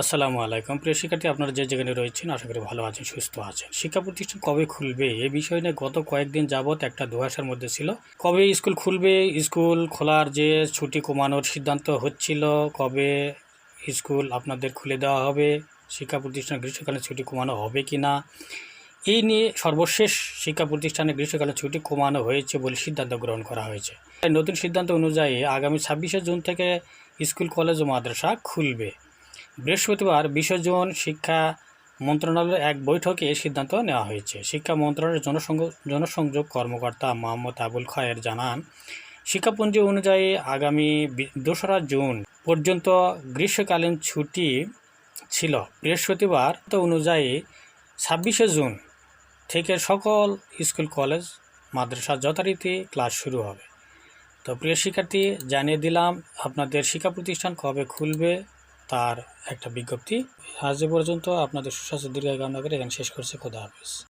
আসসালামু আলাইকুম। প্রিয় শিক্ষার্থী, আপনারা যে যেখানে রয়েছেন, আশা করি ভালো আছেন, সুস্থ আছেন। শিক্ষা প্রতিষ্ঠান কবে খুলবে? এ বিষয় নিয়ে গত কয়েকদিন যাবৎ একটা ধোয়াশার মধ্যে ছিল। কবে স্কুল খুলবে? স্কুল খোলার যে ছুটি কমানোর সিদ্ধান্ত হচ্ছিল, কবে স্কুল আপনাদের খুলে দেওয়া হবে? শিক্ষা প্রতিষ্ঠান গ্রীষ্মকালীন ছুটি কমানো হবে কি না এই নিয়ে সর্বশেষ শিক্ষা প্রতিষ্ঠানে গ্রীষ্মকালীন ছুটি কমানো হয়েছে বলে সিদ্ধান্ত গ্রহণ করা হয়েছে। নতুন সিদ্ধান্ত অনুযায়ী আগামী ছাব্বিশে জুন থেকে স্কুল, কলেজ ও মাদ্রাসা খুলবে। বৃহস্পতিবার বিশে জুন শিক্ষা মন্ত্রণালয়ের এক বৈঠকে এই সিদ্ধান্ত নেওয়া হয়েছে। শিক্ষা মন্ত্রণালয়ের জনসংযোগ জনসংযোগ কর্মকর্তা মোহাম্মদ আবুল খায়ের জানান, শিক্ষাপঞ্জি অনুযায়ী আগামী দোসরা জুন পর্যন্ত গ্রীষ্মকালীন ছুটি ছিল। বৃহস্পতিবার তো অনুযায়ী ছাব্বিশে জুন থেকে সকল স্কুল, কলেজ, মাদ্রাসা যথারীতি ক্লাস শুরু হবে। তো প্রিয় শিক্ষার্থী, জানিয়ে দিলাম, আপনাদের শিক্ষা প্রতিষ্ঠান কবে খুলবে? তার একটা বিজ্ঞপ্তি। আজ পর্যন্ত আপনাদের সুস্বাস্থ্য দীর্ঘায় কামনা করে এখানে শেষ করছে। খোদা হাফিজ।